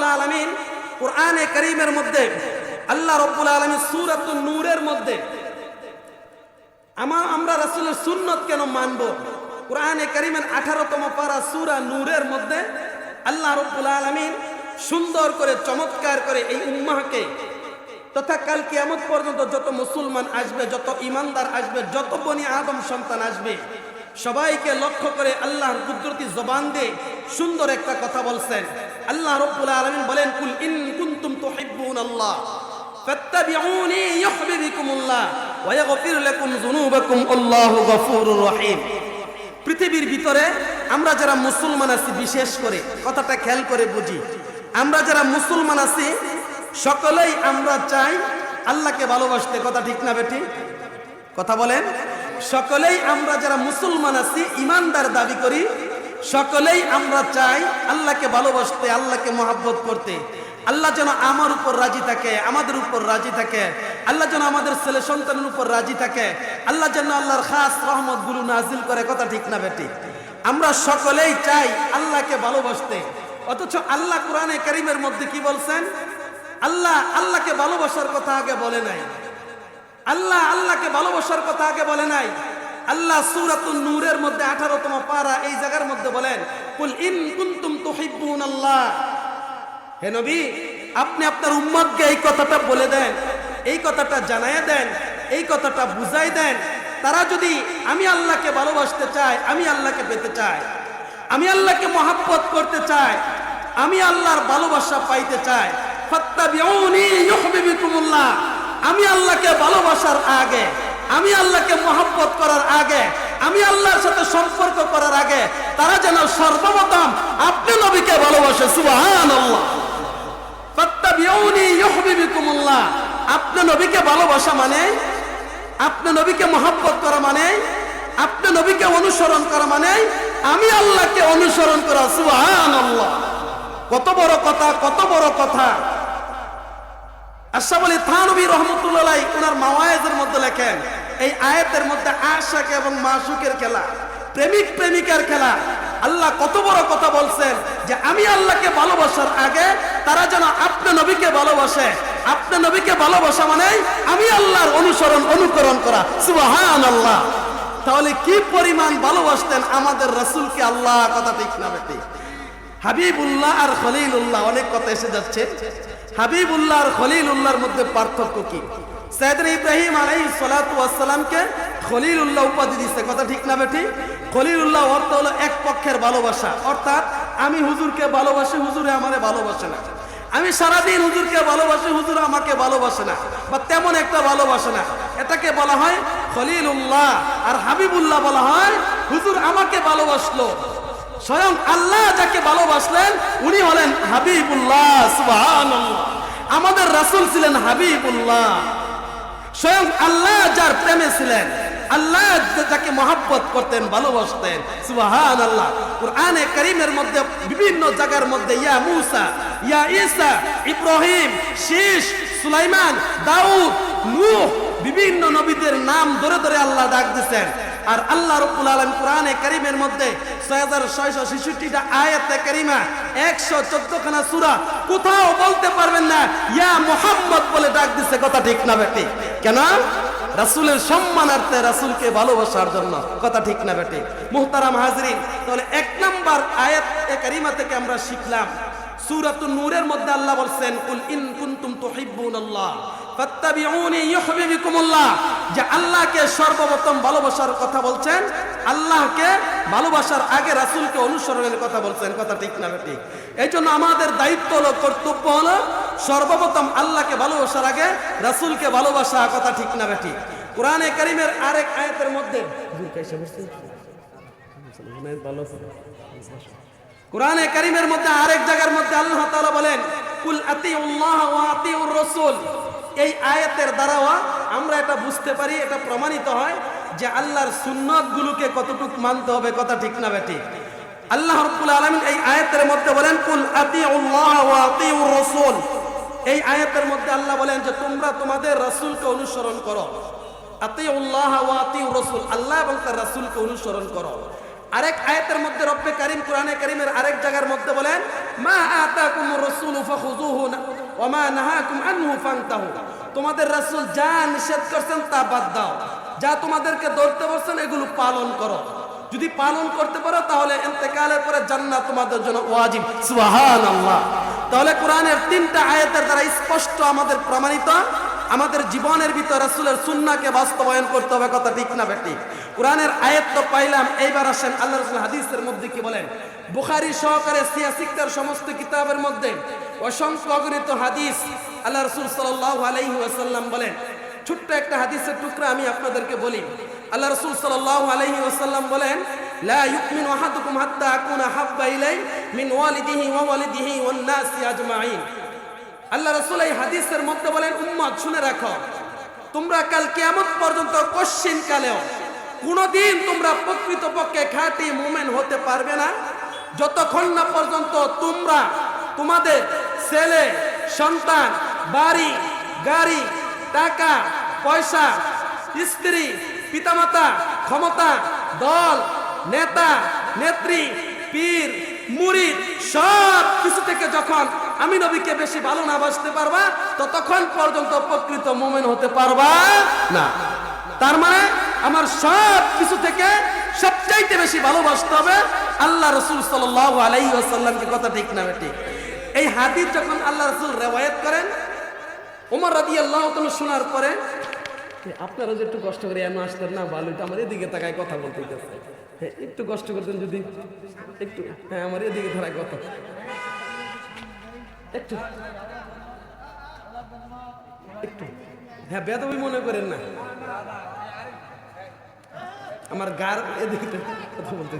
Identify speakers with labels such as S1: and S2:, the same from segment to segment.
S1: রব্বুল আলমিন কোরআনে করিমের মধ্যে, আল্লাহ রব্বুল আলমিন নূরের মধ্যে, আমার, আমরা সুন্নত কেন মানব? কোরআনে করিমের আঠারোতম পারা সুরা নূরের মধ্যে আল্লাহ রব্বুল আলমিন সুন্দর করে, চমৎকার করে এই উম্মাহকে তথা কাল কিয়ামত পর্যন্ত যত মুসলমান আসবে, যত ইমানদার আসবে, যত বনি আদম সন্তান আসবে সবাইকে লক্ষ্য করে আল্লাহর কুদরতি জবান দিয়ে সুন্দর একটা কথা বলছেন। আল্লাহ রব্বুল আলামিন বলেন, কুল ইন কুনতুম তুহিব্বুন আল্লাহ ফাত্তাবিউনি ইউহিব্বুকুমুল্লাহ, ওয়া ইয়াগফির লাকুম যুনুবাকুম, আল্লাহু গফুরুর রহিম। পৃথিবীর ভিতরে আমরা যারা মুসলমান আছি, বিশেষ করে কথাটা খেয়াল করে বুঝি, আমরা যারা মুসলমান আছি, সকলেই আমরা চাই আল্লাহকে ভালোবাসতে। কথা ঠিক না বেটি? কথা বলেন। সকলেই আমরা যারা মুসলমান আছি ইমানদার দাবি করি, সকলেই আমরা চাই আল্লাহকে ভালোবাসতে, আল্লাহকে মহাব্বত করতে। আল্লাহ যেন আমার উপর রাজি থাকে, আমাদের উপর রাজি থাকে। আল্লাহ যেন আমাদের ছেলে সন্তানের উপর রাজি থাকে। আল্লাহ যেন আল্লাহর খাস রহমতগুলো নাজিল করে, কথা ঠিক না বেটি আমরা সকলেই চাই আল্লাহকে ভালোবাসতে। অথচ আল্লাহ কোরআনে করিমের মধ্যে কি বলছেন? আল্লাহ, আল্লাহকে ভালোবাসার কথা আগে বলে নাই। আল্লাহ আল্লাহকে ভালোবাসার কথা আগে বলে নাই। আল্লাহ সূরাতুন নূরের মধ্যে 18তম পারা এই জায়গার মধ্যে বলেন, কুল ইন কুনতুম তুহিব্বুন আল্লাহ হে নবী, আপনি আপনার উম্মতকে এই কথাটা বলে দেন, এই কথাটা জানায় দেন, এই কথাটা বুঝাই দেন। তারা যদি, আমি আল্লাহকে ভালোবাসতে চায় আমি আল্লাহকে পেতে চাই, আমি আল্লাহকে মহাব্বত করতে চাই, আমি আল্লাহর ভালোবাসা পাইতে চাই, ফাত্তাবিউনি ইউহিব্বুকুমুল্লাহ। আমি আল্লাহকে ভালোবাসার আগে, আমি আল্লাহকে মহাব্বত করার আগে, আমি আল্লাহর সাথে সম্পর্ক করার আগে, তারা যেন সর্বপ্রথম আপনি নবীকে ভালোবাসে ইউহিব্বুকুমুল্লাহ। আপনি নবীকে ভালোবাসা মানে? আপনি নবীকে মহাব্বত করা মানে? আপনি নবীকে অনুসরণ করা মানে? আমি আল্লাহকে অনুসরণ করা, সুবহানাল্লাহ। কত বড় কথা, কত বড় কথা। আশরাফ আলী থানবী রহমতুল্লাহ ওনার মাওয়ায়েজের মধ্যে লেখেন, এই আয়াতের মধ্যে এবং মাসুকের খেলা, প্রেমিক খেলা। আল্লাহ কত বড় কথা বলছেন যে আমি আল্লাহকে ভালোবাসার আগে তারা যেন আপনি নবীকে ভালোবাসে। আপনি নবীকে ভালোবাসা মানে আমি আল্লাহর অনুসরণ, অনুকরণ করা। সুবহান আল্লাহ তাহলে কি পরিমাণ ভালোবাসতেন আমাদের রসুলকে আল্লাহ? কথা ঠিক না হাবিবুল্লাহ আর খলিলুল্লাহ, অনেক কথা এসে যাচ্ছে। হাবিবুল্লাহ আর খলিলুল্লাহর মধ্যে পার্থক্য কি? সৈয়দ ইব্রাহিম আলাই সালাতু আসসালামকে খলিলুল্লাহ উপাধি দিচ্ছে কথা ঠিক না বেটি খলিলুল্লাহ অর্থ হলো এক পক্ষের ভালোবাসা। অর্থাৎ আমি হুজুরকে ভালোবাসি, হুজুরে আমারে ভালোবাসে না। আমি সারাদিন হুজুরকে ভালোবাসি, হুজুর আমাকে ভালোবাসে না। বা তেমন একটা ভালোবাসে না। এটাকে বলা হয় খলিলুল্লাহ। আর হাবিবুল্লাহ বলা হয়, হুজুর আমাকে ভালোবাসলো। স্বয়ং আল্লাহ যাকে ভালোবাসলেন, উনি হলেন হাবিবুল্লাহ আমাদের রাসূল ছিলেন হাবিবুল্লাহ। স্বয়ং আল্লাহ যার প্রেমে ছিলেন, আল্লাহ যাকে মহাব্বত করতেন, ভালোবাসতেন সুবাহান আল্লাহ কোরআনে করিমের মধ্যে, বিভিন্ন জায়গার মধ্যে, ইয়া মুসা, ইয়া ঈসা, ইব্রাহিম শীষ সুলাইমান, দাউদ, নূহ, বিভিন্ন নবীদের নাম ধরে ধরে আল্লাহ ডাক দিচ্ছেন আর আল্লাহ রব্বুল আলম কোরআনে করিমের মধ্যে ছয় হাজার ছয়শো আয়াতে করিমা, একশো চোদ্দ খানা সুরা, কোথাও বলতে পারবেন না। ইয়া মোহাম্মদ বলে ডাক দিচ্ছে কথা ঠিক না বেটি? কেন? রাসুলের সম্মানার্থে রাসুলকে ভালোবাসার জন্য, কথা ঠিক না বেটি? মুহতারাম হাজরিন, তাহলে এক নাম্বার আয়াত কারিমা থেকে আমরা শিখলাম সূরাতুন নূরের মধ্যে আল্লাহ বলছেন, কুল ইন কুনতুম তুহিব্বুনাল্লাহ, ফাত্তাবিউনি ইউহিব্বুকুমুল্লাহ। যে আল্লাহকে সর্বপ্রথম ভালোবাসার কথা বলছেন, আল্লাহকে ভালোবাসার আগে রাসূলকে অনুসরণের কথা বলছেন। কথা ঠিক না বেটি এই জন্য আমাদের দায়িত্ব হলো, কর্তব্য হলো সর্বপ্রথম আল্লাহকে ভালোবাসার আগে রাসূলকে ভালোবাসা, কথা ঠিক না বেটি কোরআনে কারিমের আরেক আয়াতের মধ্যে কোরআনে কারিমের মধ্যে আরেক জায়গার মধ্যে আল্লাহ তাআলা বলেন, কুল আতিউল্লাহ ওয়া আতিউর রাসূল। এই আয়াতের দ্বারাও আমরা এটা বুঝতে পারি, এটা প্রমাণিত হয় যে আল্লাহর সুন্নাত গুলোকে কতটুক মানতে হবে, কথা ঠিক না বেটি আল্লাহ রাব্বুল আলামিন এই আয়াতের মধ্যে বলেন, কুল আতিউল্লাহ ওয়া আতিউর রাসূল। এই আয়াতের মধ্যে আল্লাহ বলেন যে, তোমরা তোমাদের রাসূলকে অনুসরণ করো। আতিউল্লাহ ওয়া আতিউর রাসূল, আল্লাহ এবং তার রাসূলকে অনুসরণ করো। আরেক আয়াতের মধ্যে রব্বে কারিম, কোরআনে কারিমের আরেক জায়গার মধ্যে বলেন, মা আতাকুমুর রাসূলু ফাখুযুহু ওয়া মা নাহাকুম আনহু ফান্তাহু। তোমাদের রাসূল যা নিষেধ করছেন তা বাদ দাও। যা তোমাদেরকে ধরতে বলছেন, এগুলো পালন করো। যদি পালন করতে পারো, তাহলে ইন্তেকালের পরে জান্নাত তোমাদের জন্য ওয়াজিব। সুবহানাল্লাহ। তাহলে কোরআনের তিনটা আয়াতের দ্বারা স্পষ্ট আমাদের প্রমাণিত আমাদের জীবনের ভিতর রাসুলের সুন্নাকে বাস্তবায়ন করতে হবে, কথা ঠিক না বেটি কোরআনের আয়াত তো পাইলাম, এইবার আসেন আল্লাহ রাসূল হাদিসের মধ্যে কি বলেন? বুখারি সহকারে সিয়াসিকতার সমস্ত কিতাবের মধ্যে অসংখ্য অগণিত হাদিস আল্লাহ রাসূল আলাইহি ওয়াসাল্লাম বলেন। ছোট্ট একটা হাদিসের টুকরা আমি আপনাদেরকে বলি। আল্লাহ রসুল সাল্লাল্লাহু আলাইহি ওয়াসাল্লাম বলেন, লা ওয়া ওয়ালিদিহি ওয়ান নাসি আজমাইন। আল্লাহ রসুল এই হাদিসের মধ্যে বলেন, উম্মত, শুনে রাখো, তোমরা কাল কেমন পর্যন্ত কশ্চিন কালেও কোনোদিন তোমরা প্রকৃতপক্ষে খাঁটি মুমেন হতে পারবে না। যতক্ষণ না পর্যন্ত তোমরা তোমাদের ছেলে, সন্তান, বাড়ি, গাড়ি, টাকা, পয়সা, স্ত্রী, পিতামাতা, ক্ষমতা, দল, নেতা, নেত্রী, পীর মুরিদ সব কিছু থেকে যখন আমি নবীকে বেশি ভালো না বাসতে পারবা, ততক্ষণ পর্যন্ত প্রকৃত মোমেন হতে পারবা না। তার মানে আমার সব কিছু থেকে সবচাইতে বেশি ভালোবাসতে হবে আল্লাহ রসুল সাল্লাহ আলাইহি আসাল্লামকে কথা ঠিক না ঠিক? এই হাদিস যখন আল্লাহ রসুল রেওয়ায়ত করেন ওমর রাদি আল্লাহ শোনার পরে আপনারা যে একটু কষ্ট করে এমন আসতেন না, ভালো আমার এদিকে তাকায় কথা বলতে হ্যাঁ একটু কষ্ট করতেন যদি। একটু হ্যাঁ আমার এদিকে ধরায় কথা একটু। একটু। হ্যাঁ বেদবি মনে করেন না। আমার গার এদিকে কথা বলতে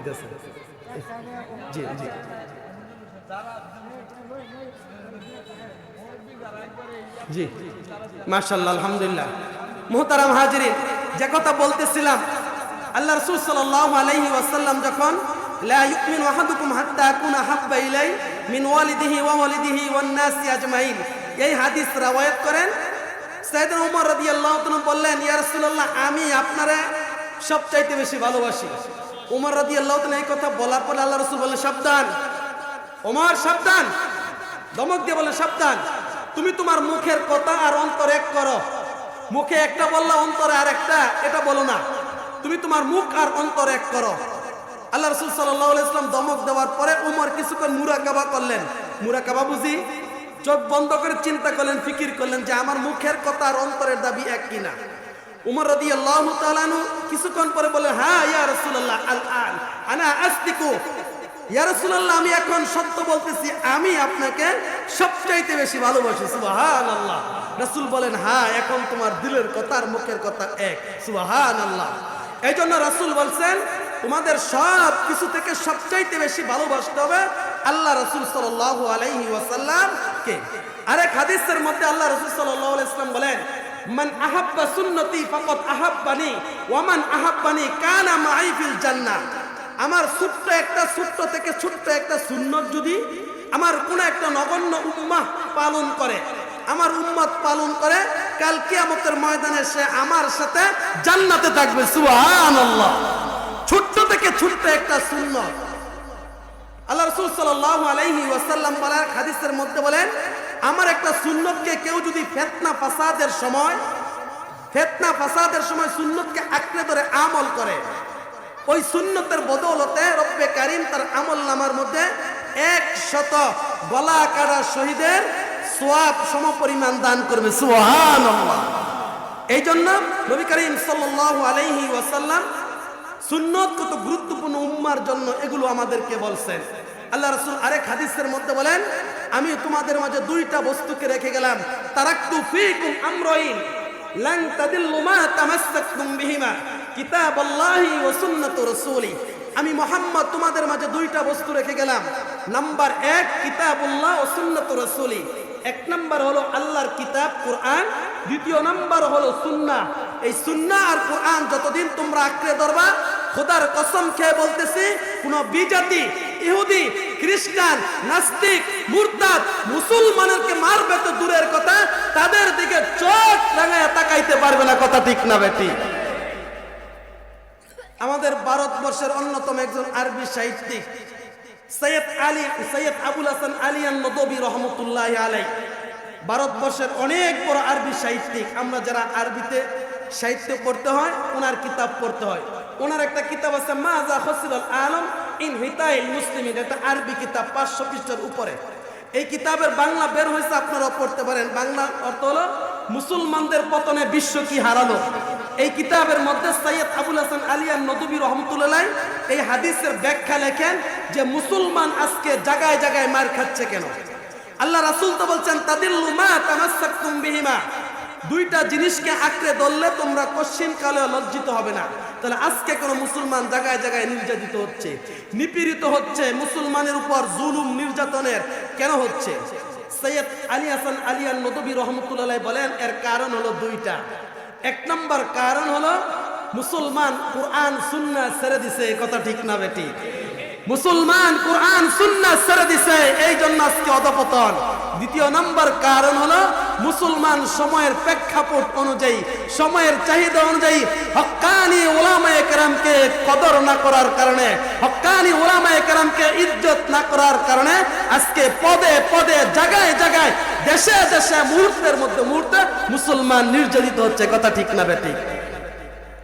S1: জি জি। জি। মাশাল্লাহ, আলহামদুলিল্লাহ। মোহতারাম হাজিরিন, যে কথা বলতেছিলাম আল্লাহ রসুল সাল্লাল্লাহু আলাইহি ওয়াসাল্লাম যখন আহাদুকুম হাত্তা আকুনা হাব্বা ইলাই মিন ওয়ালিদিহি ওয়া ওয়ালিদিহি ওয়ান নাসি আজমাইন। এই হাদিস রাওয়ায়াত করেন সাইয়েদনা ওমর রাদিয়াল্লাহু তাআলা বললেন, ইয়া রাসূলুল্লাহ, আমি আপনারে সবচাইতে বেশি ভালোবাসি। ওমর রাদিয়াল্লাহু তাআলা এই কথা বলার পর আল্লাহ রাসূল বললেন, সাবধান। ওমর সাবধান। ধমক দিয়ে বলে সাবধান। তুমি তোমার মুখের কথা আর অন্তর এক করো। মুখে একটা বললা, অন্তরে আর একটা এটা বলো না। তুমি তোমার মুখ আর অন্তর এক করো। আল্লাহ রসুল সাল্লাহ দমক দেওয়ার পরে উমর কিছুক্ষণ মুরাকাবা করলেন। মুরাকাবা বুঝি? চোখ বন্ধ করে চিন্তা করলেন, ফিকির করলেন যে আমার মুখের কথা আর অন্তরের দাবি এক কিনা উমর রাদি আল্লাহ কিছুক্ষণ পরে বলে হ্যাঁ ইয়া রসুল্লাহ আল আন আনা আস্তিকু ইয়া রাসূলুল্লাহ, আমি এখন সত্য বলতেছি, আমি আপনাকে সবচাইতে বেশি ভালোবাসি। সুবহানাল্লাহ। রাসূল বলেন হ্যাঁ এখন তোমার দিলের কথা আর মুখের কথা এক। সুবহানাল্লাহ। এই জন্য রাসূল বলছেন, তোমাদের সব কিছু থেকে সবচাইতে বেশি ভালোবাসতে হবে আল্লাহ রাসূল সাল্লাল্লাহু আলাইহি ওয়াসাল্লাম কে আরেক হাদিসের মধ্যে আল্লাহ রসুল সাল্লাল্লাহু আলাইহি ওয়াসাল্লাম বলেন, মান আহাব্বা সুন্নতি ফাকাদ আহাব্বানি ওয়া মান আহাব্বানি কানা মাই ফিল জান্নাহ। আমার ছোট্ট একটা, ছোট্ট থেকে ছোট্ট একটা সুন্নত যদি আমার কোন একটা নগণ্য উম্মাহ পালন করে আমার উম্মত পালন করে, কাল কিয়ামতের ময়দানে সে আমার সাথে জান্নাতে থাকবে, সুবহানাল্লাহ। ছোট্ট থেকে ছোট্ট একটা সুন্নত। আল্লাহ রসুল সাল্লাল্লাহু আলাইহি ওয়াসাল্লাম বলার হাদিসের মধ্যে বলেন, আমার একটা সুন্নতকে কেউ যদি ফেতনা ফাসাদের সময়, ফেতনা ফাসাদের সময় সুন্নতকে আঁকড়ে ধরে আমল করে, ওই সুন্নতের বদৌলতে রব্বে কারিম তার আমল নামার মধ্যে এক শত গলা কাটা শহীদের সোয়াব সম পরিমাণ দান করবে সুহান এই জন্য নবী করিম আলাইহি ওয়াসাল্লাম সুন্নত কত গুরুত্বপূর্ণ উম্মার জন্য এগুলো আমাদেরকে বলছেন। আল্লাহ রসুল আরেক হাদিসের মধ্যে বলেন, আমি তোমাদের মাঝে দুইটা বস্তুকে রেখে গেলাম। তারাক্তু ফিকুম আমরাইন লান তাদিল্লু মা তামাসসাকতুম বিহিমা। কিতাবাল্লাহি ওয়া সুন্নাতু রাসূলি। আমি মোহাম্মদ তোমাদের মাঝে দুইটা বস্তু রেখে গেলাম। নাম্বার এক, কিতাবুল্লাহ ও সুন্নাতু রাসূলি। এক নাম্বার হলো আল্লাহর কিতাব, কোরআন। দ্বিতীয় নাম্বার হলো সুন্না। এই সুন্না আর কোরআন যতদিন তোমরা আঁকড়ে ধরবা, খোদার কসম খেয়ে বলতেছি, কোন বিজাতি, ইহুদি, খ্রিস্টান, নাস্তিক, মুরতাদ, মুসলমানকে মারবে তো দূরের কথা, তাদের দিকে চোখ রাঙায় তাকাইতে পারবে না কথা ঠিক না বেটি। আমাদের ভারতবর্ষের অন্যতম একজন আরবি সাহিত্যিক সৈয়দ আলী, সৈয়দ আবুল হাসান আলিয়ান নদবী রহমতুল্লাহ আলাই ভারতবর্ষের অনেক বড় আরবি সাহিত্যিক, আমরা যারা আরবিতে সাহিত্য পড়তে হয়, ওনার কিতাব পড়তে হয়। ওনার একটা কিতাব আছে মাজা হসিল আলম ইন হিতাইল মুসলিমিন একটা আরবি কিতাব, পাঁচশো পৃষ্ঠার উপরে। এই কিতাবের বাংলা বের হয়েছে, আপনারাও পড়তে পারেন। বাংলা অর্থ হলো, মুসলমানদের পতনে বিশ্ব কি হারালো? এই কিতাবের মধ্যে সৈয়দ আবুল হাসান আলিয়ান নদবী রহমতুল্লাহ এই হাদিসের ব্যাখ্যা লেখেন যে মুসলমান আজকে জায়গায় জায়গায় মার খাচ্ছে কেন? আল্লাহ রাসুল তো বলছেন, তাদিল্লু মা তামাসসাকতুম বিহিমা। দুইটা জিনিসকে আঁকড়ে ধরলে তোমরা কশ্চিন কালে লজ্জিত হবে না। তাহলে আজকে কোনো মুসলমান জায়গায় জায়গায় নির্যাতিত হচ্ছে, নিপীড়িত হচ্ছে, মুসলমানের উপর জুলুম, নির্যাতনের কেন হচ্ছে? সৈয়দ আলী হাসান আলিয়ান নদবী রহমতুল্লাহ বলেন, এর কারণ হলো দুইটা। এক নম্বর কারণ হলো মুসলমান কোরআন সুন্না ছেড়ে দিছে কথা ঠিক না বেটি। মুসলমান কোরআন সুন্না ছেড়ে দিছে, এই জন্য আজকে অধপতন। দ্বিতীয় নম্বর কারণ হলো মুসলমান সময়ের প্রেক্ষাপট অনুযায়ী, সময়ের চাহিদা অনুযায়ী হক্কানি ওলামায়ে কেরামকে কদর না করার কারণে হক্কানি ওলামায়ে কেরামকে ইজ্জত না করার কারণে আজকে পদে পদে, জায়গায় জায়গায়, দেশে দেশে মুহূর্তের মধ্যে মুহূর্তে মুসলমান নির্যাতিত হচ্ছে, কথা ঠিক না বেঠিক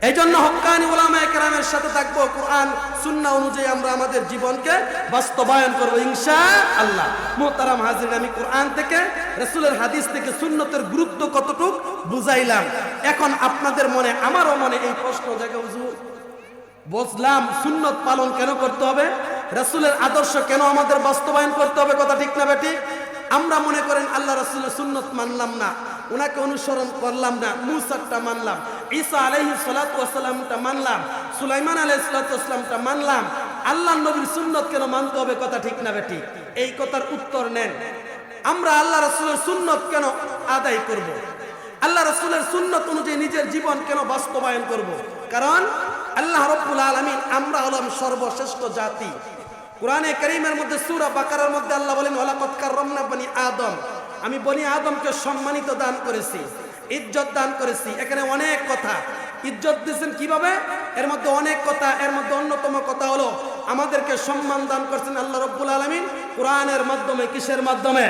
S1: এই জন্য হক্কানি ওলামা একরামের সাথে থাকব, কোরআন, সুন্না অনুযায়ী আমরা আমাদের জীবনকে বাস্তবায়ন করব ইনশা আল্লাহ মোহতারাম হাজির, আমি কোরআন থেকে, রসুলের হাদিস থেকে সুন্নতের গুরুত্ব কতটুক বুঝাইলাম। এখন আপনাদের মনে, আমারও মনে এই প্রশ্ন জায়গা হুজুর, বুঝলাম সুন্নত পালন কেন করতে হবে? রসুলের আদর্শ কেন আমাদের বাস্তবায়ন করতে হবে, কথা ঠিক না বেটি? আমরা মনে করেন আল্লাহ রসুলের সুন্নত মানলাম না ওনাকে অনুসরণ করলাম না, মুসারটা মানলাম। ঈসা আলহি সালাতামটা মানলাম, সুলাইমান আলহ সালাতামটা মানলাম। আল্লাহ নবীর সুন্নত কেন মানতে হবে কথা ঠিক না বেটি এই কথার উত্তর নেন। আমরা আল্লাহ রসুলের সুন্নত কেন আদায় করব। আল্লাহ রসুলের সুন্নত অনুযায়ী নিজের জীবন কেন বাস্তবায়ন করব। কারণ আল্লাহ রব্বুল আলমিন আমরা হলাম সর্বশ্রেষ্ঠ জাতি। কোরআনে করিমের মধ্যে, সুরা বাকারার মধ্যে আল্লাহ বলেন ওলাকৎকার রমনা বনি আদম। আমি বনি আদমকে সম্মানিত দান করেছি। ইজ্জত দান করেছি। এখানে অনেক কথা। ইজ্জত দিয়েছেন কীভাবে? এর মধ্যে অনেক কথা, এর মধ্যে অন্যতম কথা হলো, আমাদেরকে সম্মান দান করছেন আল্লাহ রব্বুল আলমিন। কোরআনের মাধ্যমে, কিসের মাধ্যমে?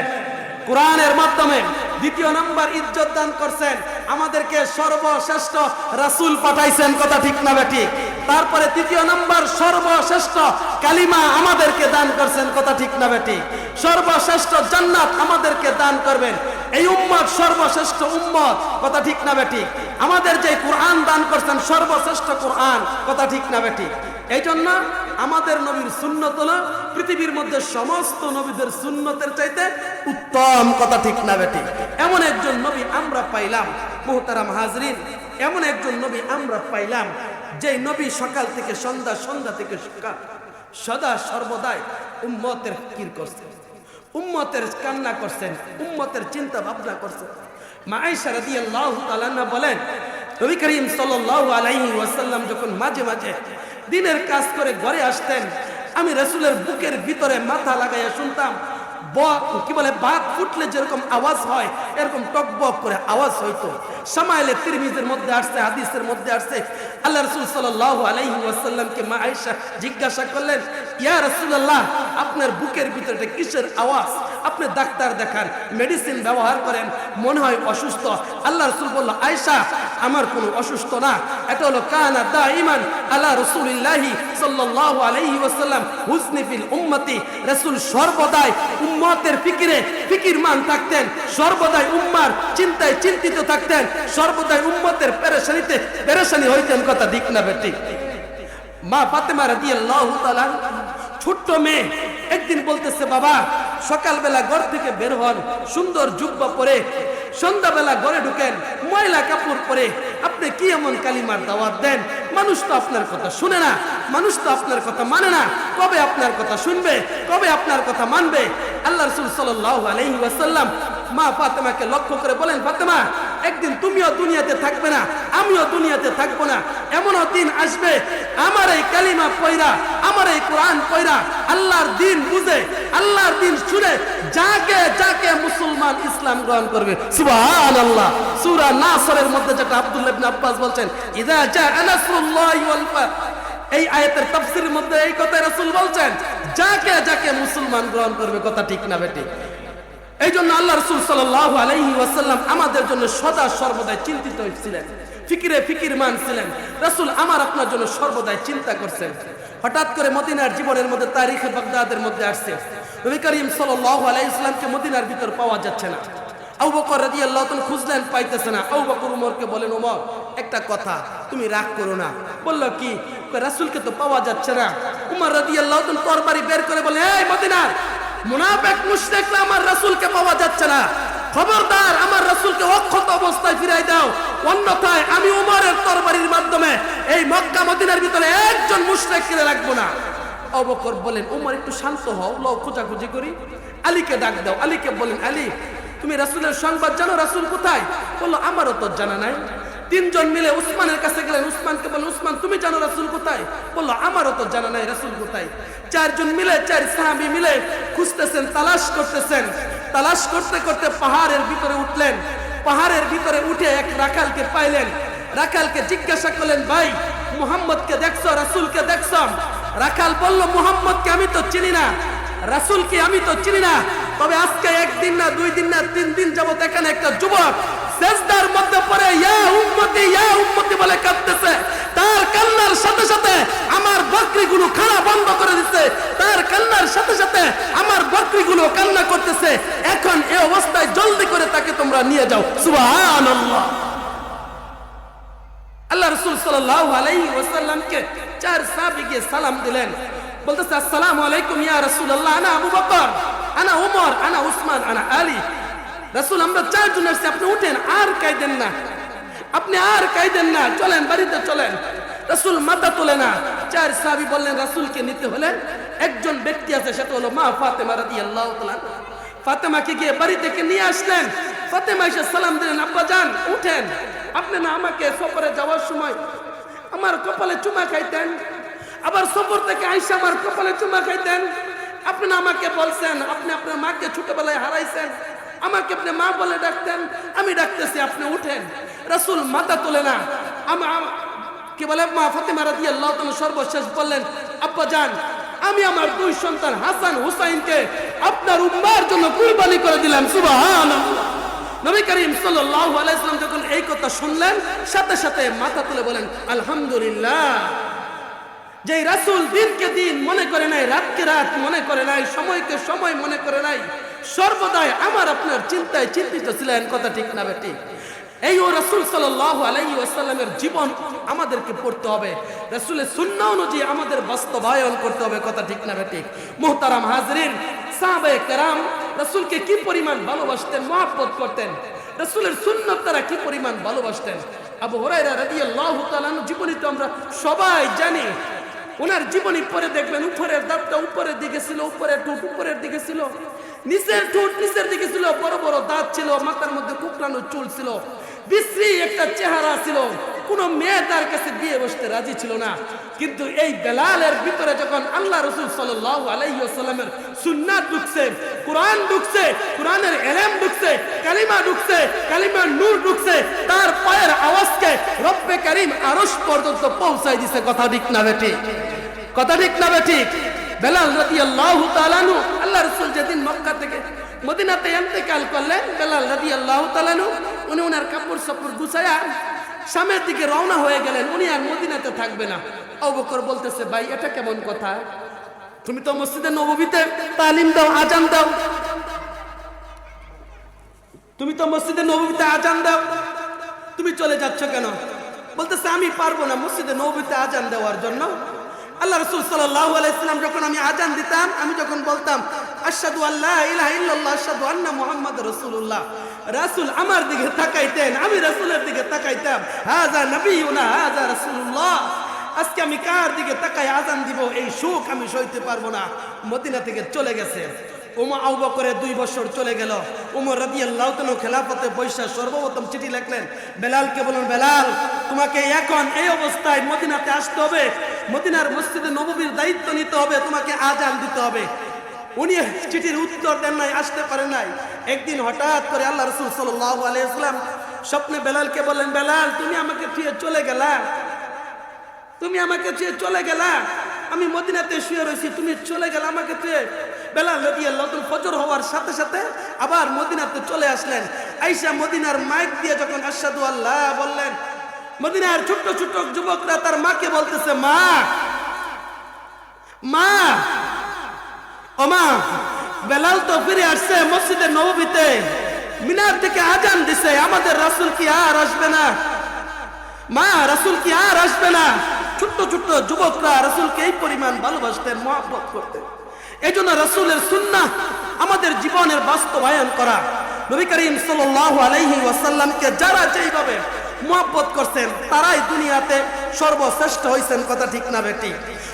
S1: কোরআনের মাধ্যমে। দ্বিতীয় নাম্বার, ইজ্জত দান করছেন। আমাদেরকে সর্বশ্রেষ্ঠ রাসুল পাঠাইছেন, কথা ঠিক না বেটি তারপরে তৃতীয় নাম্বার, সর্বশ্রেষ্ঠ কালিমা আমাদেরকে দান করছেন, কথা ঠিক না বেটি সর্বশ্রেষ্ঠ জান্নাত আমাদেরকে দান করবেন। এই উম্মত সর্বশ্রেষ্ঠ উম্মত কথা ঠিক না বেটি আমাদের যে কোরআন দান করছেন সর্বশ্রেষ্ঠ কোরআন, কথা ঠিক না বেটি এই জন্য আমাদের নবীর সুন্নত হলো পৃথিবীর মধ্যে সমস্ত নবীদের সুন্নতের চাইতে উত্তম, কথা ঠিক না বেটি এমন একজন নবী আমরা পাইলাম, মোহতারাম হাজরিন, এমন একজন নবী আমরা পাইলাম যে নবী সকাল থেকে সন্ধ্যা সন্ধ্যা থেকে সকাল, সদা সর্বদাই উম্মতের ফিকির করছেন উম্মতের কান্না করছেন, উম্মতের চিন্তা ভাবনা করছেন। মা আয়েশা রাদিয়াল্লাহু তাআলা বলেন, নবী করিম সাল্লাল্লাহু আলাইহি ওয়াসাল্লাম যখন মাঝে মাঝে দিনের কাজ করে ঘরে আসতেন, আমি রসুলের বুকের ভিতরে মাথা লাগাইয়া শুনতাম কি বলে বাঘ ফুটলে যেরকম আওয়াজ হয় এরকম টকবক করে আওয়াজ হইতো। সামাইলে তিরমিজের মধ্যে আসছে, হাদিসের মধ্যে আসছে। আল্লাহ রসুল সাল্লাহ আলাইহি ওয়াসাল্লামকে মা আয়েশা জিজ্ঞাসা করলেন, ইয়া রসুল্লাহ আপনার বুকের ভিতরে কিসের আওয়াজ? আপনি ডাক্তার দেখান, মেডিসিন ব্যবহার করেন, মনে হয় অসুস্থ। আল্লাহ রসুল বলল, আয়েশা, আমার কোনো অসুস্থ না। এটা হলো কানা দা ইমান আল্লাহ রসুলিল্লাহি সাল্লাল্লাহু আলাইহি ওয়াসাল্লাম হুসনি ফিল উম্মতি। রাসূল সর্বদাই উম্মতের ফিকিরে ফিকির মান থাকতেন, সর্বদাই উম্মার চিন্তায় চিন্তিত থাকতেন, সর্বদাই উম্মতের পেরেশানিতে পেরেশানি হইতেন কথা দিক না বেটি মা ফাতেমা রাদিয়াল্লাহু তাআলা ছোট্ট মেয়ে একদিন বলতেছে, বাবা, সকালবেলা ঘর থেকে বের হন, সুন্দর জুব্বা পরে, সন্ধ্যাবেলা ঘরে ঢুকেন, ময়লা কাপড় পরে, আপনি কি এমন কালিমার দাওয়াত দেন? মানুষ তো আপনার কথা শুনে না, মানুষ তো আপনার কথা মানে না, কবে আপনার কথা শুনবে, কবে আপনার কথা মানবে? আল্লাহ রসুল সাল্লাহ আলহি ওয়াসাল্লাম মা ফাতেমাকে লক্ষ্য করে বলেন, ফাতেমা, একদিন তুমিও দুনিয়াতে থাকবে না, আমিও দুনিয়াতে থাকব না। এমনও দিন আসবে, আমার এই কালিমা পয়রা আমার এই কোরআন পয়রা আল্লাহর দিন বুঝে, আল্লাহর দিন শুনে যাকে যাকে মুসলমান ইসলাম গ্রহণ করবে। সুবহানাল্লাহ। সূরা নাসরের মধ্যে যেটা আব্দুল্লাহ ইবনে আব্বাস বলছেন, ইদা জা নাসরুল্লাহি ওয়াল এই আয়াতের তাফসিরের মধ্যে এই কথাই রাসূল বলছেন, যাকে যাকে মুসলমান গ্রহণ করবে, কথা ঠিক না বেটি? এই জন্য আল্লাহ রসুল সাল্লাহ আলাইহি ওয়াসাল্লাম আমাদের জন্য সদা সর্বদাই চিন্তিত ছিলেন। ফিকিরে ফিকির মান ছিলেন। রসুল আমার আপনার জন্য সর্বদাই চিন্তা করছেন। হঠাৎ করে মদিনার জীবনের মধ্যে তারিখে বাগদাদের মধ্যে আসছে। নবী করিম সাল্লাহ আলাইহি ইসলামকে মদিনার ভিতর পাওয়া যাচ্ছে না। আবু বকর রাদিয়াল্লাহু তাআলা খুঁজলেন, পাইতেছে না। আবু বকর উমরকে বলেন, ওমর, একটা কথা, তুমি রাগ করো না। বলল, কি? রাসূলকে তো পাওয়া যাচ্ছে না। উমর রাদিয়াল্লাহু তাআলা তরবারি বের করে বলে, এই মদিনার মুনাফিক মুশরিকরা আমার রাসূলকে পাওয়া যাচ্ছে না। খবরদার আমার রাসূলকে অক্ষত অবস্থায় ফিরাই দাও। অন্যথায় আমি উমরের তরবারির মাধ্যমে এই মক্কা মদিনার ভিতরে একজন মুশরিককে রাখব না। অবকর বলেন, উমর, একটু শান্ত হও লও খোঁজাখুঁজি করি। আলীকে ডাক দাও। আলীকে বলেন, আলী, তুমি রাসূলের সংবাদ জানো, রাসূল কোথায়? বলল, আমারও তো জানা নাই। তিনজন মিলে উসমানের কাছে গেলেন। উসমানকে বলে উসমান, তুমি জানো রাসুল কোথায়? বলল, আমারও তো জানা নাই রাসূল কোথায়। চারজন মিলে, চার সাহাবী মিলে খুঁজতেছেন, তালাশ করতেছেন। তালাশ করতে করতে পাহাড়ের ভিতরে উঠলেন। পাহাড়ের ভিতরে উঠে এক রাখালকে পাইলেন। রাখালকে জিজ্ঞাসা করলেন, ভাই, মুহাম্মদকে দেখছ, রাসূলকে দেখছ? রাখাল বলল, মুহাম্মদকে আমি তো চিনি না, রাসূলকে আমি তো চিনি না। তবে আজকে একদিন না, দুই দিন না, তিন দিন যাবত এখানে একটা যুবক সেজদার মধ্যে পড়ে, ইয়া উম্মতি ইয়া উম্মতি বলে কাঁদতেছে। তার কান্নার সাথে সাথে আমার বকরিগুলো খাওয়া বন্ধ করে দিচ্ছে তার কান্নার সাথে সাথে আমার বকরিগুলো কান্না করতেছে। এখন এই অবস্থায় জলদি করে তাকে তোমরা নিয়ে যাও। সুবহানাল্লাহ। আল্লাহ রসুল সাল্লাল্লাহু আলাইহি ওয়াসাল্লামকে চার সাহাবী গিয়ে সালাম দিলেন। বলতেছে, আসসালামু আলাইকুম ইয়া রাসূলুল্লাহ, আনা আবু বকর, আনা উমর, আনা উসমান, আনা আলী। রাসূল, আমরা চারজন আসছি, আপনি উঠেন, আর কাইদেন না। আপনি আর কাইদেন না, চলেন, বাড়িতে চলেন। রাসূল মাথা তোলে না। চার সাহাবী বললেন, রাসূলকে নিতে হলে একজন ব্যক্তি আছে, সেটা হলো মা ফাতেমা রাদিয়াল্লাহু তাআলা। ফাতেমাকে গিয়ে বাড়ি থেকে নিয়ে আসলেন। ফাতেমা এসে সালাম দিলেন, আব্বা যান, উঠেন। আপনি না আমাকে সফরে যাওয়ার সময় আমার কপালে চুমা খাইতেন, আবার সফর থেকে আইসা আমার কপালে চুমা খাইতেন। আপনি না আমাকে বলছেন, আপনি আপনার মাকে ছোটবেলায় হারাইছেন। আমাকে আপনি মা বলে ডাকতেন, আমি ডাকতেছি, আপনি উঠেন। রাসূল মাথা তোলে না। কি বলে? মা ফাতেমা রাদিয়াল্লাহু তাআলা সর্বশেষ বললেন, আব্বা যান, আমি আমার দুই সন্তান হাসান হুসাইনকে আপনার উম্মার জন্য কুরবানি করে দিলাম, সুবহানাল্লাহ। নবী করিম সাল্লাল্লাহু আলাইহি সাল্লাম যখন এই কথা শুনলেন, সাথে সাথে মাথা তুলে বলেন, আলহামদুলিল্লাহ। যে রাসূল দিনকে দিন মনে করে নাই, রাতকে রাত মনে করে নাই, সময়কে সময় মনে করে নাই, সর্বদাই আমার আপনার চিন্তায় চিন্তিত ছিলেন, কথা ঠিক না বেটি? এই ও রাসূল আলাইহি ওয়াসাল্লামের জীবন আমাদেরকে পড়তে হবে। রাসূলের সুন্নাহ অনুযায়ী আমাদের বাস্তবায়ন করতে হবে, কথা ঠিক না বেটি? মুহতারাম হাজরিন, সাহাবায়ে কেরাম, রাসূলকে কি পরিমাণ ভালোবাসতেন, মহব্বত করতেন? রাসূলের সুন্নাত তারা কি পরিমাণ ভালোবাসতেন? আবু হুরায়রা রাদিয়াল্লাহু তাআলা জীবনী তো আমরা সবাই জানি ওনার জীবনী পরে দেখবেন, উপরের দাঁতটা উপরের দিকে ছিল, উপরের ঠোঁট উপরের দিকে ছিল, নিচের ঠোঁট নিচের দিকে ছিল, বড় বড় দাঁত ছিল, মাথার মধ্যে কুকরানো চুল ছিল। বিশ্রী একটা চেহারা ছিল। কোন মেয়ে তার কাছে বিয়ে বসতে রাজি ছিল না। কিন্তু এই বেলালের ভিতরে যখন আল্লাহ রসুল সাল্লাহ সুন্নাত ঢুকছে, কোরআন ঢুকছে, কোরআনের এলেম ঢুকছে, কালিমা ঢুকছে, কালিমার নূর ঢুকছে, তার পায়ের আওয়াজকে রব্বে কারিম আরশ পর্যন্ত পৌঁছাই দিছে। কথা ঠিক না বেটি কথা ঠিক না বেটি বেলাল রাদি আল্লাহ তালানু আল্লাহ রসুল যেদিন মক্কা থেকে মদিনাতে এন্তেকাল করলেন বেলাল রাদি আল্লাহ তালানু উনি ওনার কাপড় সাপড় গুছায়া সামনের দিকে রওনা হয়ে গেলেন, উনি আর মদিনাতে থাকবে না। অবকর বলতেছে, ভাই, এটা কেমন কথা? তুমি তো মসজিদে নববীতে তালিম দাও, আজান দাও। তুমি তো মসজিদে নববীতে আজান দাও। তুমি চলে যাচ্ছ কেন? বলতেছে, আমি পারব না মসজিদে নবীতে আজান দেওয়ার জন্য। আল্লাহ রসুল সাল্লাহ আলাইসালাম যখন আমি আজান দিতাম, আমি যখন বলতাম আশাদু আল্লাহ ইলাহা ইল্লাল্লাহ, আশহাদু আন্না মুহাম্মাদ রাসূলুল্লাহ। রাসূল আমার দিকে তাকাইতেন, আমি রাসূলের দিকে তাকাইতাম। হাযা নবিয়ুনা হাযা রাসূলুল্লাহ। আজকে আমি কার দিকে তাকাই আজান দিব? এই সুখ আমি সইতে পারব না। মদিনা থেকে চলে গেছে। উমা আউ বকরে দুই বছর চলে গেল। উমর রাদি আল্লাহ খেলাফতে বৈশা সর্বপ্রথম চিঠি লিখলেন, বেলালকে বলুন, বেলাল, তোমাকে এখন এই অবস্থায় মদিনাতে আসতে হবে। মদিনার মসজিদে নববীর দায়িত্ব নিতে হবে, তোমাকে আজান দিতে হবে। উনি চিঠির উত্তর দেন নাই, আসতে পারেন নাই। একদিন হঠাৎ করে আল্লাহ রসুল আলাইসালাম স্বপ্নে বেলালকে বললেন, বেলাল, তুমি আমাকে ফিরে চলে গেলা। তুমি আমাকে চেয়ে চলে গেলা। আমি মদিনাতে শুয়ে রয়েছি, তুমি চলে গেলা আমাকে চেয়ে বেলাল নদী আল্লাহ ফজর হওয়ার সাথে সাথে আবার মদিনাতে চলে আসলেন। আইসা মদিনার মাইক দিয়ে যখন আসাদু আল্লাহ বললেন, মদিনার ছোট্ট ছোট্ট যুবকরা তার মাকে বলতেছে, মা মা ও মা বেলাল তো ফিরে আসছে মসজিদে নবীতে মিনার থেকে আজান দিছে, আমাদের রাসূল কি আর আসবে না? মা, রাসূল কি আর আসবে না? ছোট্ট ছোট্ট যুবকরা রাসূলকে এই পরিমাণ ভালোবাসতেন মহব্বত করতেন এই জন্য রাসূলের সুন্নাহ আমাদের জীবনের বাস্তবায়ন করা। নবী করিম সাল্লাল্লাহু আলাইহি ওয়াসাল্লামকে যারা যেইভাবে মহব্বত করছেন, তারাই দুনিয়াতে সর্বশ্রেষ্ঠ হয়েছেন কথা ঠিক না বেটি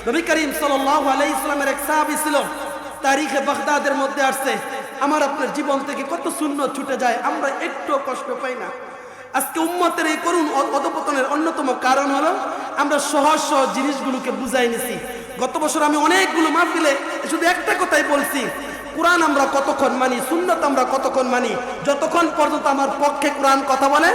S1: নবী করিম সাল্লাল্লাহু আলাইহি ইসলামের এক সাহাবী ছিল তারিখে বাগদাদের মধ্যে আসছে। আমার আপনার জীবন থেকে কত শূন্য ছুটে যায়, আমরা একটু কষ্ট পাই না। আজকে উম্মতের এই করুণ অধপতনের অন্যতম কারণ হলো, আমরা সহজ সহজ জিনিসগুলোকে বুঝাই নিছি। গত বছর আমি অনেকগুলো মাহফিলে শুধু একটা কথাই বলছি, কোরআন আমরা কতক্ষণ মানি, সুন্নত আমরা কতক্ষণ মানি, যতক্ষণ পর্যন্ত আমার পক্ষে কোরআন কথা বলে,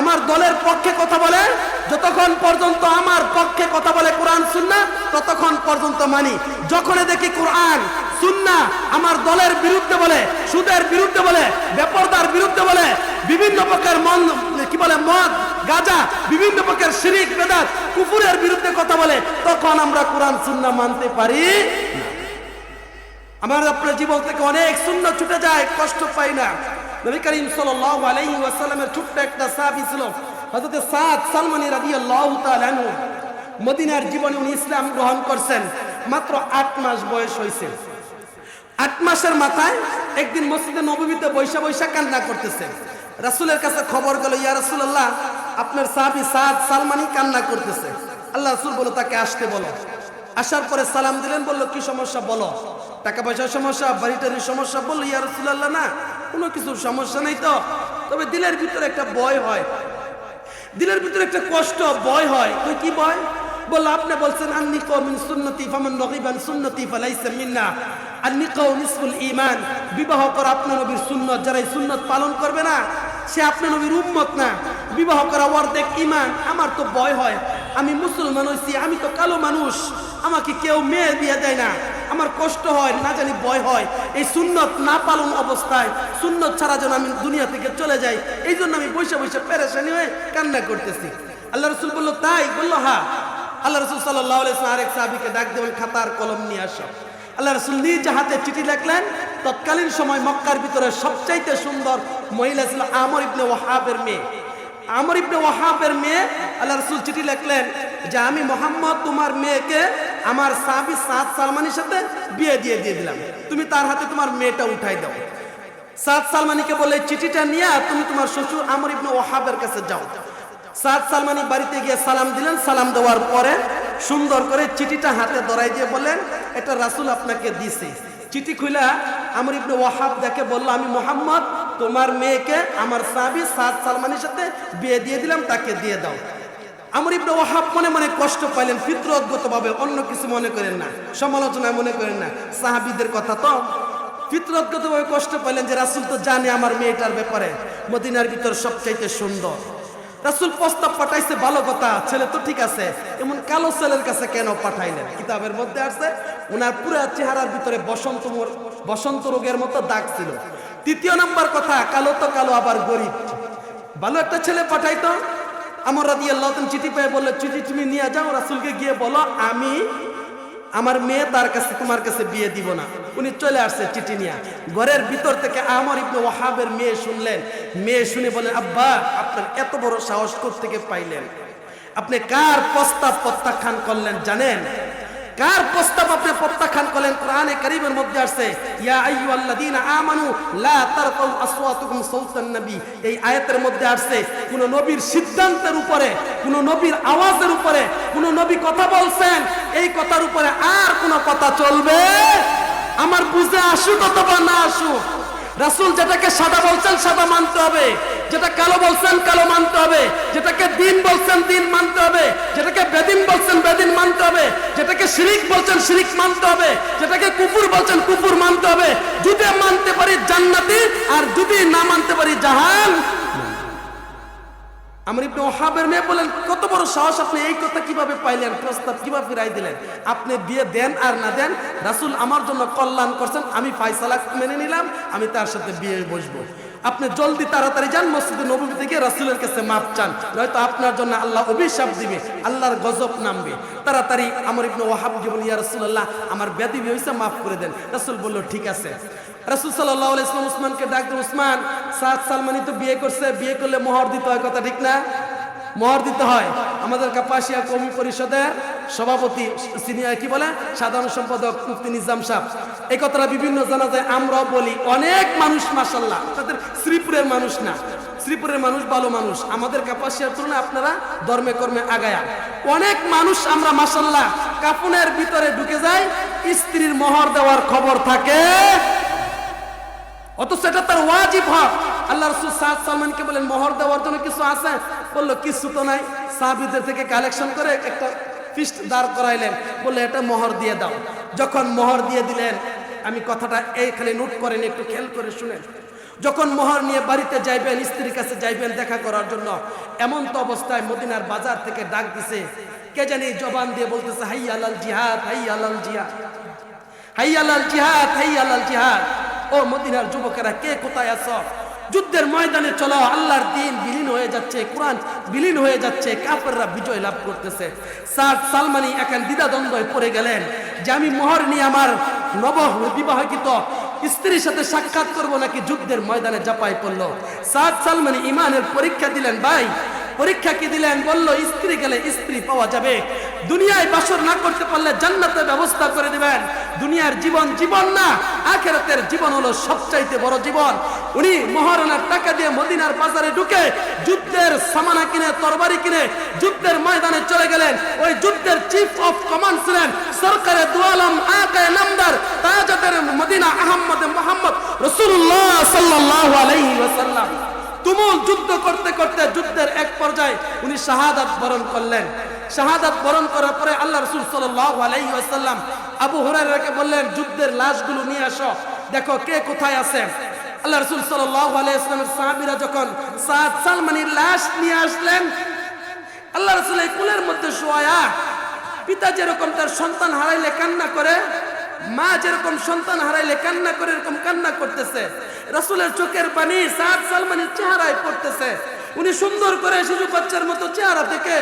S1: আমার দলের পক্ষে কথা বলে, যতক্ষণ পর্যন্ত আমার পক্ষে কথা বলে কোরআন সুন্না ততক্ষণ পর্যন্ত মানি। যখন দেখি কোরআন সুন্না আমার দলের বিরুদ্ধে বলে, সুদের বিরুদ্ধে বলে, বেপরদার বিরুদ্ধে বলে, বিভিন্ন প্রকার মন, কি বলে, মদ, গাজা, বিভিন্ন প্রকার শিরিক, বেদাত কুকুরের বিরুদ্ধে কথা বলে, তখন আমরা কোরআন, সুন্না মানতে পারি আমার আপনার জীবন থেকে অনেক শূন্য ছুটে যায়, কষ্ট পাই না। নবী করিম সাল্লাল্লাহু আলাইহি ওয়াসাল্লামের ছোট্ট একটা সাহাবী ছিল, হযরত সাদ সালমানি রাদিয়াল্লাহু তাআলা আনহু। মদিনার জীবনে উনি ইসলাম গ্রহণ করছেন, মাত্র আট মাস বয়স হয়েছে। আট মাসের মাথায় একদিন মসজিদে নবীতে বৈশা বৈশা কান্না করতেছে। রাসূলের কাছে খবর গেল, ইয়া রাসূলুল্লাহ, আপনার সাহাবী সাদ সালমানি কান্না করতেছে। আল্লাহ রাসূল বলো তাকে আসতে বলো। আসার পরে সালাম দিলেন, বলল, কি সমস্যা? বলো। টাকা পয়সার সমস্যা বাড়িটারির সমস্যা, বলল, ইয়া রাসূলুল্লাহ, না, কোনো কিছুর সমস্যা নেই তো। তবে দিলের ভিতরে একটা ভয় হয়। দিলের ভিতরে একটা কষ্ট, ভয় হয়। তুই কি ভয়? বলল, আপনি বলছেন, আন্নি কৌমিন সুন্নতি, ফামান রগিবান সুন্নতি, ফালাইসা মিন্না। আন্নি কৌ নিসফুল ঈমান, বিবাহ করা আপনার নবীর সুন্নত, যারা এই সুন্নত পালন করবে না, সে আপনার নবীর উম্মত না। বিবাহ করা অর্ধেক ঈমান, আমার তো ভয় হয়। আমি মুসলমান হইছি, আমি তো কালো মানুষ, আমাকে কেউ মেয়ে দিয়ে দেয় না। আমার কষ্ট হয়, না জানি ভয় হয়। এই সুন্নত না পালন অবস্থায়, সুন্নত ছাড়া যেন আমি দুনিয়া থেকে চলে যাই এই জন্য আমি বসে বসে পেরেশানি হয়ে কান্না করতেছি। আল্লাহ রসুল বলল, তাই? বলল হ্যাঁ। আল্লাহ রসুল সাল্লাহ আরেক সাহাবিকে ডাক দেবেন খাতার কলম নিয়ে আসো। আল্লাহ রসুল নিজ হাতে চিঠি লেখলেন, তৎকালীন সময় মক্কার ভিতরে সবচাইতে সুন্দর মহিলা ছিল আমর ইবনে ওয়াহাবের মেয়ে। আমর ইবনে ওয়াহাবের মেয়ে, আল্লাহ রসুল চিঠি লিখলেন যে, আমি মোহাম্মদ তোমার মেয়েকে আমার সাহাবি সাদ সালমানির সাথে বিয়ে দিয়ে দিয়ে দিলাম। তুমি তার হাতে তোমার মেয়েটা উঠাই দাও। সাদ সালমানিকে বলে চিঠিটা নিয়ে তুমি তোমার শ্বশুর আমর ইবনে ওয়াহাবের কাছে যাও। সাদ সালমানি বাড়িতে গিয়ে সালাম দিলেন, সালাম দেওয়ার পরে সুন্দর করে চিঠিটা হাতে ধরাই দিয়ে বললেন, এটা রাসূল আপনাকে দিছে। চিঠি খুলা আমার ইবনে ওয়াহাব দেখে বলল, আমি মোহাম্মদ, তোমার মেয়েকে আমার সাহাবী সাদ সালমানের সাথে বিয়ে দিয়ে দিলাম, তাকে দিয়ে দাও। আমর ইবনে ওয়াহাব মনে মনে কষ্ট পাইলেন ফিতরতগত ভাবে অন্য কিছু মনে করেন না সমালোচনায় মনে করেন না, সাহাবিদের কথা তো ফিতরতগত ভাবে কষ্ট পাইলেন যে রাসূল তো জানে আমার মেয়েটার ব্যাপারে, মদিনার ভিতর সবচাইতে সুন্দর। রাসূল প্রস্তাব পাঠাইছে, ভালো কথা, ছেলে তো ঠিক আছে। এমন কালো ছেলের কাছে কেন পাঠাইলেন? কিতাবের মধ্যে আছে ওনার পুরো চেহারার ভিতরে বসন্ত বসন্ত রোগের মতো দাগ ছিল। তৃতীয় নম্বর কথা, কালো তো কালো, আবার গরিব। ভালো একটা ছেলে পাঠাইতো। আমার রাদি আল্লাহ চিঠি পেয়ে বলল, চিঠি তুমি নিয়ে যাও, রাসুলকে গিয়ে বলো, আমি আমার মেয়ে তার কাছে, তোমার কাছে বিয়ে দিব না। উনি চলে আসছে চিঠি নিয়ে। ঘরের ভিতর থেকে আমার ইবনে ওয়াহাবের মেয়ে শুনলেন। মেয়ে শুনে বলেন আব্বা, আপনার এত বড় সাহস থেকে পাইলেন? আপনি কার প্রস্তাব প্রত্যাখ্যান করলেন জানেন? কার প্রস্তাব আপনি প্রত্যাখ্যান করলেন? কোরআনে কারীমের মধ্যে আসছে, ইয়া আইয়ুহাল্লাযীনা আমানু লা তারফাউ আসওয়াতুকুম সাওতান নবী। এই আয়াতের মধ্যে আসছে, কোন নবীর সিদ্ধান্তের উপরে, কোন নবীর আওয়াজের উপরে, কোন নবী কথা বলছেন, এই কথার উপরে আর কোন কথা চলবে? আমার বুঝে আসুক অথবা না আসুক, রাসূল যেটাকে সাদা বলছেন, সাদা মানতে হবে। যেটা কালো বলছেন কালো মানতে হবে। যেটাকে দিন বলছেন দিন মানতে হবে। যেটাকে বেদিন বলছেন বেদিন মানতে হবে। যেটাকে শিরিক বলছেন শিরিক মানতে হবে। যেটাকে কুকুর বলছেন কুকুর মানতে হবে। যদি মানতে পারি জান্নাতি, আর যদি না মানতে পারি জাহান। আমার ইবনে ওহাবের মেয়ে বলেন, কত বড় সাহস আপনি এই কথা কীভাবে পাইলেন, প্রস্তাব কীভাবে ফিরাই দিলেন? আপনি বিয়ে দেন আর না দেন, রাসূল আমার জন্য কল্যাণ করছেন, আমি ফাইসালা মেনে নিলাম, আমি তার সাথে বিয়ে বসবো। আপনি জলদি তাড়াতাড়ি যান, মসজিদে নবী থেকে রাসুলের কাছে মাপ চান। নয়তো আপনার জন্য আল্লাহ অভিশাপ দিবে, আল্লাহর গজব নামবে। তাড়াতাড়ি আমার ইবনে ওয়াহাব জীবন ইয়া রাসূলুল্লাহ, আমার ব্যাধি হয়েছে মাফ করে দেন। রাসূল বলল, ঠিক আছে। রাসূল সাল্লাল্লাহু আলাইহি ওয়াসাল্লাম উসমানকে ডাক দেন উসমান, সাদ সালমানি তো বিয়ে করছে, বিয়ে করলে মোহর দিতে হয় কথা ঠিক না? মোহর দিতে হয়। আমাদের কাপাসিয়া কমি পরিষদের সভাপতি সিনিয়র কি বলে? সাধারণ সম্পাদক মুফতি নিজাম সাহেব। এই কথাটা বিভিন্ন জানা যায় বলি, অনেক মানুষ মাসাল্লাহ তাদের শ্রীপুরের মানুষ না। শ্রীপুরের মানুষ ভালো মানুষ। আমাদের কাপাসিয়ার তুলনায় আপনারা ধর্মে কর্মে আগায়া। অনেক মানুষ আমরা মাসাল্লাহ কাপুনের ভিতরে ঢুকে যাই, স্ত্রীর মোহর দেওয়ার খবর থাকে। অথচ এটা তার ওয়াজিব হক। আল্লাহ রসুল সাদ সালমানকে বলেন, মোহর দেওয়ার জন্য কিছু আছে? বলল কিছু তো নাই। সাহাবিদের থেকে কালেকশন করে একটা ফিস্ট দাঁড় করাইলেন। বললে, এটা মোহর দিয়ে দাও। যখন মোহর দিয়ে দিলেন, আমি কথাটা এইখানে নোট করেন, একটু খেয়াল করে শুনেন। যখন মোহর নিয়ে বাড়িতে যাইবেন, স্ত্রীর কাছে যাইবেন দেখা করার জন্য, এমন তো অবস্থায় মদিনার বাজার থেকে ডাক দিছে। কে জানি জবান দিয়ে বলতেছে, হাই আলাল জিহাদ, হাই আলাল জিহাদ, হাই আলাল জিহাদ, হাই আলাল জিহাদ। ও মদিনার যুবকেরা, কে কোথায় আছো? যুদ্ধের ময়দানে চলো, আল্লাহর দিন বিলীন হয়ে যাচ্ছে, কোরআন বিলীন হয়ে যাচ্ছে কাপড়রা বিজয় লাভ করতেছে। সাদ সালমানি এখন দ্বিধাদ্বন্দ্বয় পড়ে গেলেন যে আমি মোহর নিয়ে আমার নব বিবাহিত স্ত্রীর সাথে সাক্ষাৎ করব নাকি যুদ্ধের ময়দানে জাপাই পড়ল। সাদ সালমানি ইমানের পরীক্ষা দিলেন, ভাই পরীক্ষা কি দিলেন? বলল, স্ত্রী গেলে স্ত্রী পাওয়া যাবে। দুনিয়ায় বাসর না করতে পারলে জান্নাতের ব্যবস্থা করে দিবেন। দুনিয়ার জীবন জীবন না, আখেরাতের জীবন হলো সবচাইতে বড় জীবন। উনি মহারানার টাকা দিয়ে মদিনার বাজারে ঢুকে যুদ্ধের সামানা কিনে, তরবারি কিনে যুদ্ধের ময়দানে চলে গেলেন। ওই যুদ্ধের চিফ অফ কমান্ড ছিলেন সরকারের দুয়ালম আকায় নামদার, তাজাদের মদিনা আহমদ মোহাম্মদ রসুল্লাহ সাল্লাল্লাহু আলাইহি ওয়াসাল্লাম। তুমুল যুদ্ধ করতে করতে যুদ্ধের এক পর্যায়ে উনি শাহাদাত বরণ করলেন। শাহাদাত বরণ করার পরে আল্লাহ রসুল ওয়াসাল্লাম আবু হুরায়রাকে বললেন, যুদ্ধের লাশগুলো নিয়ে আসো, দেখো কে কোথায় আছে। আল্লাহ রসুল ওয়াসাল্লামের সাহাবীরা যখন সাদ সালমানির লাশ নিয়ে আসলেন, আল্লাহ রসুল কুলের মধ্যে শোয়া, পিতা যেরকম তার সন্তান হারাইলে কান্না করে মা যেরকম সন্তান হারাইলে কান্না করে, এরকম কান্না করতেছে। রসুলের চোখের পানি সাদ সালমানের চেহারায় পড়তেছে। উনি সুন্দর করে শিশু বাচ্চার মতো চেহারা থেকে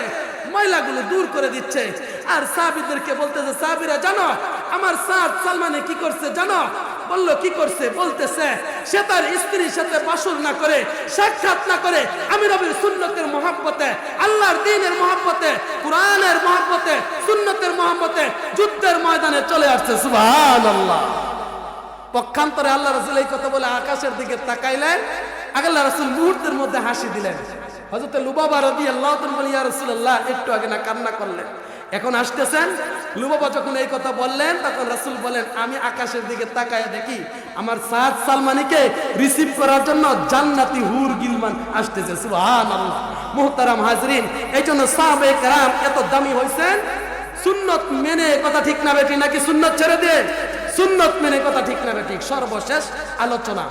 S1: ময়লাগুলো দূর করে দিচ্ছে। আর সাহাবিদেরকে বলতেছে সাহাবিরা জানো, আমার সাদ সালমানে কি করছে, জানো? বলল, কি করছে? বলতেছে, সে তার স্ত্রীর সাথে বাসর না করে, সাক্ষাৎ না করে আমি রবির সুন্নতের মহাব্বতে, আল্লাহর দিনের মহাব্বতে, কোরআনের মহাব্বতে, সুন্নতের মহাব্বতে যুদ্ধের ময়দানে চলে আসছে সুবহান আল্লাহ পক্ষান্তরে আল্লাহ রসুল এই কথা বলে আকাশের দিকে তাকাইলেন। আল্লাহ রসুল মুহূর্তের মধ্যে হাসি দিলেন। হজরত লুবাবা রদি আল্লাহ ইয়া রসুল্লাহ একটু আগে না কান্না করলেন। এখন আসতেছেন? লুবাবা যখন এই কথা বললেন, তখন রাসুল বলেন, আমি আকাশের দিকে তাকায় দেখি, আমার সাদ সালমানিকে রিসিভ করার জন্য জান্নাতি হুর গিলমান আসতেছে। আল্লাহ মুহতারাম হাজরিন, এই জন্য সাহাবে কারাম এত দামি হয়েছেন সুন্নত মেনে কথা ঠিক না বেটি নাকি সুন্নত ছেড়ে দিয়ে? সুন্নত মেনে কথা ঠিক না বেটি সর্বশেষ আলোচনা।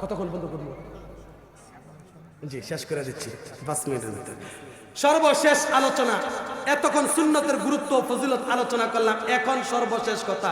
S1: কতক্ষণ বন্ধ করব? জি, শেষ করে দিচ্ছি। পাঁচ মিনিটের ভিতরে। সর্বশেষ আলোচনা। এতক্ষণ সুন্নতের গুরুত্ব ফজিলত আলোচনা করলাম। এখন সর্বশেষ কথা।